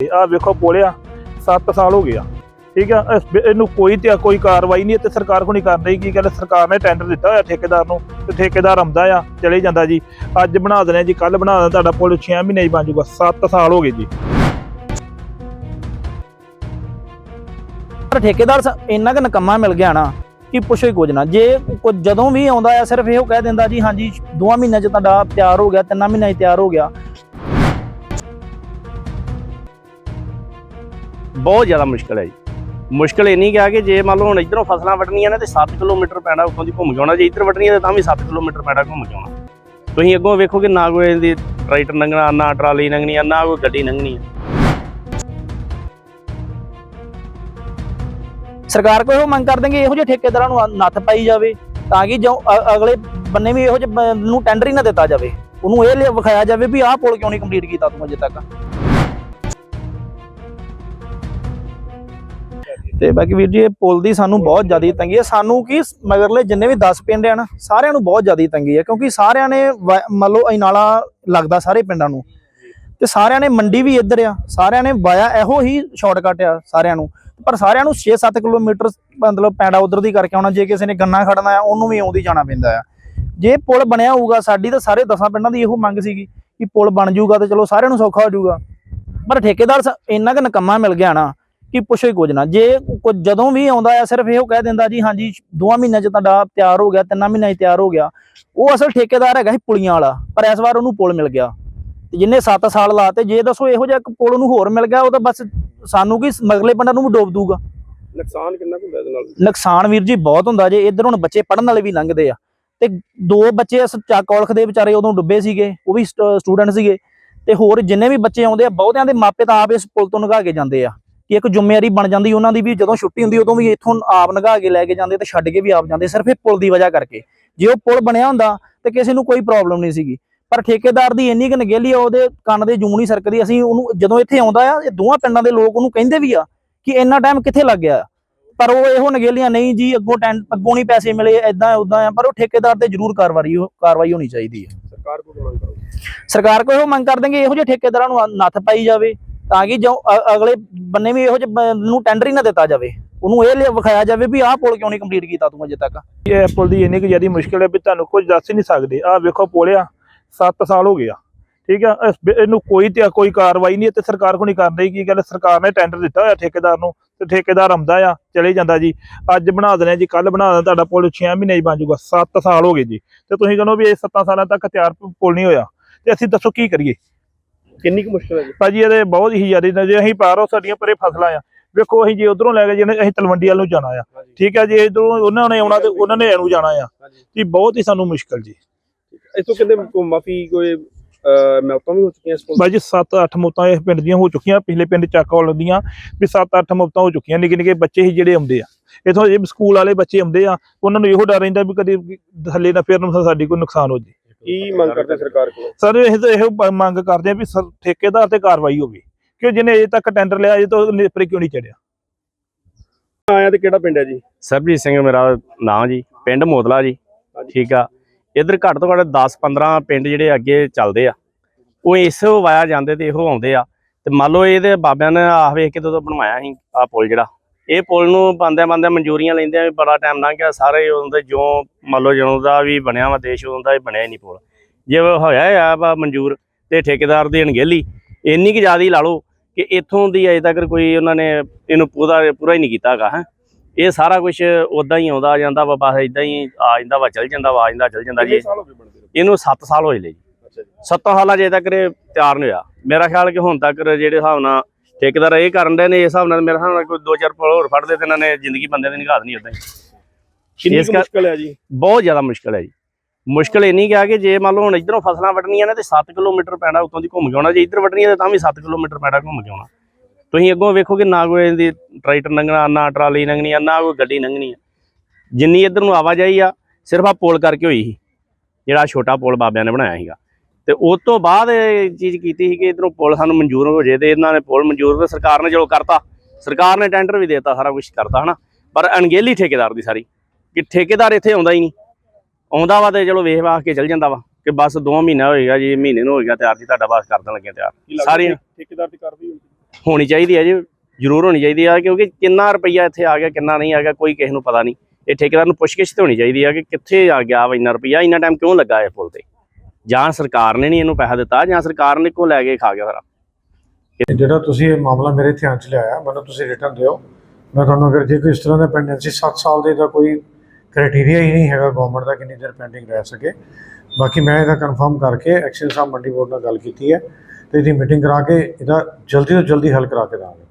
ਆ ਵੇਖੋ ਪੋਲਿਆ 7 ਸਾਲ ਹੋ ਗਿਆ ਠੀਕ ਆ ਇਹਨੂੰ ਕੋਈ ਤੇ ਕੋਈ ਕਾਰਵਾਈ ਨਹੀਂ ਤੇ ਸਰਕਾਰ ਕੋ ਨਹੀਂ ਕਰ ਰਹੀ, ਕੀ ਗੱਲ ਸਰਕਾਰ ਨੇ ਟੈਂਡਰ ਦਿੱਤਾ ਹੋਇਆ ਠੇਕੇਦਾਰ ਨੂੰ, ਤੇ ਠੇਕੇਦਾਰ ਆਉਂਦਾ ਆ, ਚਲੇ ਜਾਂਦਾ ਜੀ। ਅੱਜ ਬਣਾ ਦੇਣਾ ਜੀ ਕੱਲ ਬਣਾ ਦੇਣਾ ਤੁਹਾਡਾ ਪੁਲ 6 ਮਹੀਨੇ ਹੀ ਬਣ ਜਾਊਗਾ 7 ਸਾਲ ਹੋ ਗਏ ਜੀ। ਪਰ ਠੇਕੇਦਾਰ ਇੰਨਾ ਕੁ ਨਕਮਾ ਮਿਲ ਗਿਆ ਨਾ, ਕਿ ਪੁੱਛੋ ਹੀ ਕੁਝ ਨਾ। ਜੇ ਜਦੋਂ ਵੀ ਆਉਂਦਾ ਆ, ਸਿਰਫ ਇਹੋ ਕਹਿ ਦਿੰਦਾ ਜੀ, ਹਾਂਜੀ, ਦੋਵਾਂ ਮਹੀਨਿਆਂ 'ਚ ਤੁਹਾਡਾ ਤਿਆਰ ਹੋ ਗਿਆ, ਤਿੰਨਾਂ ਮਹੀਨਿਆਂ 'ਚ ਤਿਆਰ ਹੋ ਗਿਆ। ਬਹੁਤ ਜ਼ਿਆਦਾ ਮੁਸ਼ਕਲ ਹੈ ਜੀ। ਮੁਸ਼ਕਲ ਇਹ ਨਹੀਂ ਆ ਕਿ ਜੇ ਮੰਨ ਲਓ ਹੁਣ ਇਧਰੋਂ ਫਸਲਾਂ ਵੱਢਣੀਆਂ ਨੇ ਤੇ 7 ਕਿਲੋਮੀਟਰ ਪੈਣਾ ਉੱਥੋਂ ਦੀ ਘੁੰਮ ਕੇ ਆਉਣਾ। ਜੇ ਇੱਧਰ ਵੱਢਣੀਆਂ ਤੇ ਤਾਂ ਵੀ 7 ਕਿਲੋਮੀਟਰ ਪੈਣਾ ਘੁੰਮ ਕੇ ਆਉਣਾ। ਤੁਸੀਂ ਅੱਗੋਂ ਵੇਖੋ ਨਾ ਕੋਈ ਇਹਦੀ ਟਰੈਕਟਰ ਲੰਘਣਾ, ਨਾ ਟਰਾਲੀ ਲੰਘਣੀ ਨਾ ਕੋਈ ਗੱਡੀ ਲੰਘਣੀ ਸਰਕਾਰ ਕੋਲ ਇਹੋ ਮੰਗ ਕਰ ਦੇਂਗੇ ਇਹੋ ਜਿਹੇ ਠੇਕੇਦਾਰਾਂ ਨੂੰ ਨੱਥ ਪਾਈ ਜਾਵੇ ਤਾਂ ਕਿ ਜੋ ਅਗਲੇ ਬੰਨੇ ਵੀ ਇਹੋ ਜਿਹੇ ਨੂੰ ਟੈਂਡਰ ਹੀ ਨਾ ਦਿੱਤਾ ਜਾਵੇ। ਉਹਨੂੰ ਇਹ ਵਿਖਾਇਆ ਜਾਵੇ ਵੀ ਆਹ ਪੁਲ ਕਿਉਂ ਨਹੀਂ ਕੰਪਲੀਟ ਕੀਤਾ ਤੂੰ ਅਜੇ ਤੱਕ। ਤੇ ਬਾਕੀ ਵੀਰ ਜੀ, ਇਹ ਪੁਲ ਦੀ ਸਾਨੂੰ ਬਹੁਤ ਜ਼ਿਆਦਾ ਤੰਗੀ ਹੈ। ਸਾਨੂੰ ਕੀ, ਮਗਰਲੇ ਜਿੰਨੇ ਵੀ 10 ਪਿੰਡ ਆ ਨਾ, ਸਾਰਿਆਂ ਨੂੰ ਬਹੁਤ ਜ਼ਿਆਦਾ ਤੰਗੀ ਹੈ, ਕਿਉਂਕਿ ਸਾਰਿਆਂ ਨੇ ਵ- ਮੰਨ ਲਓ ਅਜਨਾਲਾ ਲੱਗਦਾ ਸਾਰੇ ਪਿੰਡਾਂ ਨੂੰ। ਤੇ ਸਾਰਿਆਂ ਨੇ ਮੰਡੀ ਵੀ ਇੱਧਰ ਆ, ਸਾਰਿਆਂ ਨੇ ਵਾਇਆ ਇਹੋ ਹੀ ਸ਼ਾਰਟਕਟ ਆ ਸਾਰਿਆਂ ਨੂੰ। ਪਰ ਸਾਰਿਆਂ ਨੂੰ 6-7 ਕਿਲੋਮੀਟਰ ਮਤਲਬ ਪੈਂਡਾ ਉਧਰ ਦੀ ਕਰਕੇ ਆਉਣਾ, ਜੇ ਕਿਸੇ ਨੇ ਗੰਨਾ ਖੜਨਾ ਆ, ਉਹਨੂੰ ਵੀ ਆਉਂਦੀ ਜਾਣਾ ਪੈਂਦਾ ਆ। ਜੇ ਪੁਲ ਬਣਿਆ ਹੋਊਗਾ, ਸਾਡੀ ਤਾਂ ਸਾਰੇ ਦਸਾਂ ਪਿੰਡਾਂ ਦੀ ਇਹੋ ਮੰਗ ਸੀਗੀ ਕਿ ਪੁਲ ਬਣ ਜਾਊਗਾ ਤੇ ਚਲੋ ਸਾਰਿਆਂ ਨੂੰ ਸੌਖਾ ਹੋ ਜਾਊਗਾ। ਪਰ ਠੇਕੇਦਾਰ ਇੰਨਾ ਕੁ ਨਕਮਾ ਮਿਲ ਗਿਆ ਨਾ ਕਿ ਪੁੱਛੋ ਹੀ ਕੁਝ ਨਾ। ਜੇ ਜਦੋਂ ਵੀ ਆਉਂਦਾ ਆ ਸਿਰਫ ਇਹੋ ਕਹਿ ਦਿੰਦਾ ਜੀ ਹਾਂਜੀ ਦੋਵਾਂ ਮਹੀਨਿਆਂ 'ਚ ਤੁਹਾਡਾ ਤਿਆਰ ਹੋ ਗਿਆ ਤਿੰਨਾਂ ਮਹੀਨਿਆਂ 'ਚ ਤਿਆਰ ਹੋ ਗਿਆ। ਉਹ ਅਸਲ ਠੇਕੇਦਾਰ ਹੈਗਾ ਸੀ ਪੁਲੀਆਂ ਵਾਲਾ ਪਰ ਇਸ ਵਾਰ ਉਹਨੂੰ ਪੁਲ ਮਿਲ ਗਿਆ। ਤੇ ਜਿੰਨੇ 7 ਸਾਲ ਲਾਤੇ ਜੇ ਦੱਸੋ ਇਹੋ ਜਿਹਾ ਇੱਕ ਪੁਲ ਉਹਨੂੰ ਹੋਰ ਮਿਲ ਗਿਆ ਉਹ ਤਾਂ ਬਸ ਸਾਨੂੰ ਕੀ ਮਗਲੇ ਪਿੰਡਾਂ ਨੂੰ ਵੀ ਡੋਬ ਦੂਗਾ ਨੁਕਸਾਨ ਕਿੰਨਾ ਹੁੰਦਾ ਇਹਦੇ ਨਾਲ? ਨੁਕਸਾਨ ਵੀਰ ਜੀ ਬਹੁਤ ਹੁੰਦਾ ਜੇ ਇੱਧਰ ਹੁਣ ਬੱਚੇ ਪੜਨ ਵਾਲੇ ਵੀ ਲੰਘਦੇ ਆ। ਤੇ ਦੋ ਬੱਚੇ ਇਸ ਚੱਕ ਕੌਲਖ ਦੇ ਵਿਚਾਰੇ ਉਦੋਂ ਡੁੱਬੇ ਸੀਗੇ ਉਹ ਵੀ ਸਟੂਡੈਂਟ ਸੀਗੇ। ਤੇ ਹੋਰ ਜਿੰਨੇ ਵੀ ਬੱਚੇ ਆਉਂਦੇ ਆ ਬਹੁਤਿਆਂ ਦੇ ਮਾਪੇ ਤਾਂ ਆਪ ਇਸ ਪੁਲ ਤੋਂ ਨਗਾ ਕੇ ਜਾਂਦੇ ਆ। ਕਿ ਇੱਕ ਜ਼ਿੰਮੇਵਾਰੀ ਬਣ ਜਾਂਦੀ ਉਹਨਾਂ ਦੀ ਵੀ ਜਦੋਂ ਛੁੱਟੀ ਹੁੰਦੀ ਉਦੋਂ ਵੀ ਇੱਥੋਂ ਆਪ ਨਗਾ ਕੇ ਲੈ ਕੇ ਜਾਂਦੇ ਤੇ ਛੱਡ ਕੇ ਵੀ ਆਪ ਜਾਂਦੇ ਸਿਰਫ ਇਹ ਪੁਲ ਦੀ ਵਜ੍ਹਾ ਕਰਕੇ। ਜੇ ਉਹ ਪੁਲ ਬਣਿਆ ਹੁੰਦਾ ਤੇ ਕਿਸੇ ਨੂੰ ਕੋਈ ਪ੍ਰੋਬਲਮ ਨਹੀਂ ਸੀਗੀ। ਪਰ ਠੇਕੇਦਾਰ ਦੀ ਇੰਨੀ ਕੁ ਨਗੇਲੀ ਆ ਉਹਦੇ ਕੰਨ ਦੇ ਜੂੰ ਨਹੀਂ ਸਰਕਦੀ ਅਸੀਂ ਉਹਨੂੰ ਜਦੋਂ ਇੱਥੇ ਆਉਂਦਾ ਆ ਇਹ ਦੋਵਾਂ ਪਿੰਡਾਂ ਦੇ ਲੋਕ ਉਹਨੂੰ ਕਹਿੰਦੇ ਵੀ ਆ ਕਿ ਇੰਨਾ ਟਾਈਮ ਕਿੱਥੇ ਲੱਗ ਗਿਆ। ਪਰ ਉਹ ਇਹੋ ਨਗੇਲੀਆਂ ਨਹੀਂ ਜੀ ਅੱਗੋਂ ਟੈਂ ਅੱਗੋਂ ਨਹੀਂ ਪੈਸੇ ਮਿਲੇ ਐਦਾਂ ਉਦਾਂ ਆ ਪਰ ਉਹ ਠੇਕੇਦਾਰ ਤੇ ਜ਼ਰੂਰ ਕਾਰਵਾਈ ਕਾਰਵਾਈ ਹੋਣੀ ਚਾਹੀਦੀ ਹੈ ਸਰਕਾਰ ਕੋਲ ਮੰਗ ਕਰੋ। ਸਰਕਾਰ ਕੋਲ ਇਹੋ ਮੰਗ ਕਰ ਦੇਂਗੇ ਇਹੋ ਜਿਹੇ ਠੇਕੇਦਾਰਾਂ ਨੂੰ ਨੱਥ ਪਾਈ ਜਾਵੇ। ਤਾਂ ਕਿ ਜੋ ਅਗਲੇ ਬੰਨੇ ਵੀ ਇਹੋ ਜਿਹੇ ਨੂੰ ਟੈਂਡਰ ਹੀ ਨਾ ਦਿੱਤਾ ਜਾਵੇ। ਉਹਨੂੰ ਇਹ ਵਿਖਾਇਆ ਜਾਵੇ ਵੀ ਆਹ ਪੁਲ ਕਿਉਂ ਨਹੀਂ ਕੰਪਲੀਟ ਕੀਤਾ ਤੂੰ ਅਜੇ ਤੱਕ। ਇਹ ਪੁਲ ਦੀ ਇੰਨੀ ਕੁ ਜ਼ਿਆਦਾ ਮੁਸ਼ਕਲ ਹੈ ਵੀ ਤੁਹਾਨੂੰ ਕੁਝ ਦੱਸ ਹੀ ਨਹੀਂ ਸਕਦੇ। ਆ ਵੇਖੋ ਪੋਲਿਆ 7 ਸਾਲ ਹੋ ਗਿਆ ਠੀਕ ਆ ਇਹਨੂੰ ਕੋਈ ਤੇ ਕੋਈ ਕਾਰਵਾਈ ਨਹੀਂ ਤੇ ਸਰਕਾਰ ਕੋ ਨਹੀਂ ਕਰ ਰਹੀ ਕੀ ਗੱਲ ਸਰਕਾਰ ਨੇ ਟੈਂਡਰ ਦਿੱਤਾ ਹੋਇਆ ਠੇਕੇਦਾਰ ਨੂੰ, ਤੇ ਠੇਕੇਦਾਰ ਆਉਂਦਾ ਆ, ਚਲੇ ਜਾਂਦਾ ਜੀ। ਅੱਜ ਬਣਾ ਦੇਣਾ ਜੀ ਕੱਲ ਬਣਾ ਦੇਣਾ, ਤੁਹਾਡਾ ਪੁਲ 6 ਮਹੀਨੇ ਹੀ ਬਣ ਜਾਊਗਾ 7 ਸਾਲ ਹੋ ਗਏ ਜੀ। ਤੇ ਤੁਸੀਂ ਕਹਿੰਦੇ ਵੀ ਇਹ 7 ਸਾਲਾਂ ਤੱਕ ਤਿਆਰ ਪੁਲ ਨਹੀਂ ਹੋਇਆ। ਤੇ ਅਸੀਂ ਦੱਸੋ ਕੀ ਕਰੀਏ? ਕਿੰਨੀ ਕੁ ਮੁਸ਼ਕਲ ਹੈ ਜੀ? ਭਾਜੀ ਇਹਦੇ ਬਹੁਤ ਹੀ ਜ਼ਿਆਦਾ ਨੇ ਜੇ ਅਸੀਂ ਪਾਰੋ ਸਾਡੀਆਂ ਪਰੇ ਫਸਲਾਂ ਆ। ਵੇਖੋ ਅਸੀਂ ਜੇ ਉਧਰੋਂ ਲੈ ਕੇ ਜਿਹਨੇ ਅਸੀਂ ਤਲਵੰਡੀ ਵੱਲ ਨੂੰ ਜਾਣਾ ਆ। ਠੀਕ ਆ ਜੇ ਇਧਰੋਂ ਉਹਨਾਂ ਨੇ ਆਉਣਾ ਤੇ ਉਹਨਾਂ ਨੇ ਇਹਨੂੰ ਜਾਣਾ ਆ। ਜੀ ਬਹੁਤ ਹੀ ਸਾਨੂੰ ਮੁਸ਼ਕਲ ਜੀ। ਇਥੋਂ ਕਹਿੰਦੇ ਮਾਫੀ ਕੋਈ ਮੌਤਾਂ ਵੀ ਹੋ ਚੁੱਕੀਆਂ ਇਸ ਪੁਲ ਬਾਈ ਜੀ 7-8 ਮੌਤਾਂ ਇਸ ਪਿੰਡ ਦੀਆਂ ਹੋ ਚੁੱਕੀਆਂ। ਪਿਛਲੇ ਪਿੰਡ ਚੱਕਵਾਲ ਦੀਆਂ ਵੀ 7-8 ਮੌਤਾਂ ਹੋ ਚੁੱਕੀਆਂ। ਨਿੱਕੇ ਨਿੱਕੇ ਬੱਚੇ ਹੀ ਜਿਹੜੇ ਆਉਂਦੇ ਆ। ਇਥੋਂ ਜੇ ਸਕੂਲ ਵਾਲੇ ਬੱਚੇ ਆਉਂਦੇ ਆ। ਉਹਨਾਂ ਨੂੰ ਇਹੋ ਡਰ ਰਹਿੰਦਾ ਵੀ ਕਦੇ ਥੱਲੇ ਨਾ ਫਿਰ ਨੂੰ ਸਾਡੀ ਕੋਈ ਨੁਕਸਾਨ ਹੋ ਜੇ। ਕੀ ਮੰਗ ਕਰਦੇ ਸਰਕਾਰ ਕੋਲ? ਸਰ ਇਹ ਤਾਂ ਇਹੋ ਮੰਗ ਕਰਦੇ ਆ ਵੀ ਸਰ- ਠੇਕੇਦਾਰ ਤੇ ਕਾਰਵਾਈ ਹੋਵੇ। ਕਿ ਜਿਹਨੇ ਅਜੇ ਤੱਕ ਟੈਂਡਰ ਲਿਆ ਅਜੇ ਤੋਂ ਨੇਪਰੇ ਕਿਉਂ ਨਹੀਂ ਚੜਿਆ? ਆਇਆ ਤੇ ਕਿਹੜਾ ਪਿੰਡ ਹੈ ਜੀ? ਸਰਬਜੀਤ ਸਿੰਘ ਮੇਰਾ ਨਾਂ ਜੀ ਪਿੰਡ ਮੋਦਲਾ ਜੀ ਠੀਕ ਆ। ਇਧਰ ਘੱਟ ਤੋਂ ਘੱਟ 10 15 ਪਿੰਡ ਜਿਹੜੇ ਅੱਗੇ ਚੱਲਦੇ ਆ। ਉਹ ਇਸੋ ਵਾਇਆ ਜਾਂਦੇ ਤੇ ਇਹੋ ਆਉਂਦੇ ਆ। ਤੇ ਮੰਨ ਲਓ ਇਹਦੇ ਬਾਬਿਆਂ ਨੇ ਆਹ ਵੇਖ ਕੇ ਜਦੋਂ ਬਣਵਾਇਆ ਸੀ ਆ ਪੁਲ ਜਿਹੜਾ। ਇਹ ਪੁਲ ਨੂੰ ਬੰਦਿਆਂ ਬੰਦਿਆਂ ਮਨਜ਼ੂਰੀਆਂ ਲੈਂਦੇ ਆ ਬੜਾ ਟਾਈਮ ਲੰਘ ਗਿਆ। ਸਾਰੇ ਉਹਦੇ ਜੋ ਮੰਨ ਲਓ ਜਦੋਂ ਦਾ ਵੀ ਬਣਿਆ ਵਾ ਦੇਸ਼ ਉਦੋਂ ਦਾ ਹੀ ਬਣਿਆ ਹੀ ਨਹੀਂ ਪੁਲ। ਜੇ ਹੋਇਆ ਆ ਵਾ ਮਨਜ਼ੂਰ ਤੇ ਠੇਕੇਦਾਰ ਦੀ ਅਣਗਹਿਲੀ ਇੰਨੀ ਕੁ ਜ਼ਿਆਦਾ ਹੀ ਲਾ ਲਓ ਕਿ ਇੱਥੋਂ ਦੀ ਅਜੇ ਤੱਕ ਕੋਈ ਉਹਨਾਂ ਨੇ ਇਹਨੂੰ ਪੂਰਾ ਪੂਰਾ ਹੀ ਨਹੀਂ ਕੀਤਾ ਹੈਗਾ ਹੈ। ਇਹ ਸਾਰਾ ਕੁਝ ਉਦਾਂ ਹੀ ਆਉਂਦਾ ਜਾਂਦਾ ਵਾ ਬਸ ਇਦਾਂ ਹੀ ਆ ਜਾਂਦਾ ਵਾ ਚੱਲ ਜਾਂਦਾ ਵਾ ਆ ਜਾਂਦਾ ਚੱਲ ਜਾਂਦਾ ਜੀ। ਇਹਨੂੰ 7 ਸਾਲ ਹੋਏ ਲੈ ਜੀ। ਅੱਛਾ ਜੀ। 7 ਸਾਲਾਂ ਜੇ ਤੱਕ ਇਹ ਤਿਆਰ ਨਹੀਂ ਹੋਇਆ। ਮੇਰਾ ਖਿਆਲ ਕਿ ਹੁਣ ਤੱਕ ਜਿਹੜੇ ਹਿਸਾਬ ਨਾਲ ਠੇਕੇਦਾਰ ਇਹ ਕਰਨ ਦੇ ਨੇ ਇਸ ਹਿਸਾਬ ਨਾਲ ਮੇਰੇ ਨਾਲ ਕੋਈ 2-4 ਪੁਲ ਹੋਰ ਫੜਦੇ ਤੇ ਇਹਨਾਂ ਨੇ ਜ਼ਿੰਦਗੀ ਬੰਦੇ ਦੀ ਨਿਗਾਹ ਨਹੀਂ ਉਦਾਂ ਹੀ। ਕਿੰਨੀ ਮੁਸ਼ਕਲ ਹੈ ਜੀ? ਬਹੁਤ ਜ਼ਿਆਦਾ ਮੁਸ਼ਕਲ ਹੈ ਜੀ। ਮੁਸ਼ਕਲ ਇੰਨੀ ਕਿ ਕਿ ਜੇ ਮੰਨ ਲਓ ਹੁਣ ਇਧਰੋਂ ਫਸਲਾਂ ਵੱਢਣੀਆਂ ਨੇ ਤੇ 7 ਕਿਲੋਮੀਟਰ ਪੈਣਾ ਉੱਤੋਂ ਦੀ ਘੁੰਮ ਕੇ ਆਉਣਾ ਜੇ ਇਧਰ ਵੱਢਣੀਆਂ ਤੇ ਤਾਂ ਵੀ 7 ਕਿਲੋਮੀਟਰ ਪੈਣਾ ਘੁੰਮ ਕੇ ਆਉਣਾ। ਤੁਸੀਂ ਅੱਗੋਂ ਵੇਖੋ ਕਿ ਨਾ ਕੋਈ ਇਹਦੀ ਟਰੈਕਟਰ ਲੰਘਣਾ ਨਾ ਟਰਾਲੀ ਲੰਘਣੀ ਆ ਨਾ ਕੋਈ ਗੱਡੀ ਲੰਘਣੀ ਆ। ਜਿੰਨੀ ਇਧਰ ਨੂੰ ਆਵਾਜਾਈ ਆ ਸਿਰਫ ਆ ਪੁਲ ਕਰਕੇ ਹੋਈ ਸੀ ਜਿਹੜਾ ਛੋਟਾ ਪੁਲ ਬਾਬਿਆਂ ਨੇ ਬਣਾਇਆ ਸੀਗਾ। ਤੇ ਉਸ ਤੋਂ ਬਾਅਦ ਇਹ ਚੀਜ਼ ਕੀਤੀ ਸੀ ਕਿ ਇਧਰੋਂ ਪੁਲ ਸਾਨੂੰ ਮਨਜ਼ੂਰ ਹੋ ਜੇ ਤੇ ਇਹਨਾਂ ਨੇ ਪੁਲ ਮਨਜ਼ੂਰ ਤੇ ਸਰਕਾਰ ਨੇ ਚਲੋ ਕਰਤਾ। ਸਰਕਾਰ ਨੇ ਟੈਂਡਰ ਵੀ ਦੇਤਾ ਸਾਰਾ ਕੁਝ ਕਰਤਾ ਹਨਾ? ਪਰ ਅਣਗਹਿਲੀ ਠੇਕੇਦਾਰ ਦੀ ਸਾਰੀ ਕਿ ਠੇਕੇਦਾਰ ਇੱਥੇ ਆਉਂਦਾ ਹੀ ਨਹੀਂ। ਆਉਂਦਾ ਵਾ ਤੇ ਚਲੋ ਵੇਖ ਵਾਖ ਕੇ ਚੱਲ ਜਾਂਦਾ ਵਾ ਕਿ ਬਸ 2 ਮਹੀਨਾ ਹੋਏਗਾ ਜੀ ਮਹੀਨੇ ਨੂੰ ਹੋਏਗਾ ਤਿਆਰ ਜੀ ਤੁਹਾਡਾ ਬਸ ਕਰ ਦੇਣ ਲੱਗੇ ਤਿਆਰ। ਠੇ- ਠੇਕੇਦਾਰ ਦੀ ਕਾਰਵਾਈ ਹੁੰਦੀ? ਹੋਣੀ ਚਾਹੀਦੀ ਹੈ ਜੀ ਜ਼ਰੂਰ ਹੋਣੀ ਚਾਹੀਦੀ ਆ ਕਿਉਂਕਿ ਕਿੰਨਾ ਰੁਪਈਆ ਇੱਥੇ ਆ ਗਿਆ ਕਿੰਨਾ ਨਹੀਂ ਆ ਗਿਆ ਕੋਈ ਕਿਸੇ ਨੂੰ ਪਤਾ ਨਹੀਂ। ਇਹ ਠੇਕੇਦਾਰ ਨੂੰ ਪੁੱਛਗਿੱਛ ਤੇ ਹੋਣੀ ਚਾਹੀਦੀ ਆ ਕਿ ਕਿੱਥੇ ਆ ਗਿਆ ਵਾ ਇੰਨਾ ਰੁਪਈਆ ਇੰਨਾ ਟਾਈਮ ਕਿਉਂ ਲੱਗਾ ਇਹ ਪੁੱਲ ਤੇ? ਜਾਂ ਸਰਕਾਰ ਨੇ ਨਹੀਂ ਇਹਨੂੰ ਪੈਸਾ ਦਿੱਤਾ ਜਾਂ ਸਰਕਾਰ ਨੇ ਕੋ ਲੈ ਕੇ ਖਾ ਗਿਆ ਸਾਰਾ। ਜਿਹੜਾ ਤੁਸੀਂ ਇਹ ਮਾਮਲਾ ਮੇਰੇ ਧਿਆਨ 'ਚ ਲਿਆਇਆ, ਮੈਨੂੰ ਤੁਸੀਂ ਰਿਟਰਨ ਦਿਓ। ਮੈਂ ਤੁਹਾਨੂੰ ਅਗਰ ਜੇ ਕੋਈ ਇਸ ਤਰ੍ਹਾਂ ਦਾ ਪੈਂਡੈਂਸੀ 7 ਸਾਲ ਦੇ ਦਾ ਕੋਈ ਕ੍ਰਾਈਟੇਰੀਆ ਹੀ ਨਹੀਂ ਹੈਗਾ ਗਵਰਨਮੈਂਟ ਦਾ ਕਿੰਨੀ ਦੇਰ ਪੈਂਡਿੰਗ ਰਹਿ ਸਕੇ। ਬਾਕੀ ਮੈਂ ਇਹਦਾ ਕਨਫਰਮ ਕਰਕੇ ਐਕਸ਼ਨ ਸਾਹਿਬ ਮੰਡੀ ਬੋਰਡ ਨਾਲ ਗੱਲ ਕੀਤੀ ਹੈ ਤੇ ਇਹਦੀ ਮੀਟਿੰਗ ਕਰਾ ਕੇ ਇਹਦਾ ਜਲਦੀ ਤੋਂ ਜਲਦੀ ਹੱਲ ਕਰਾ ਕੇ ਦਾਂਗੇ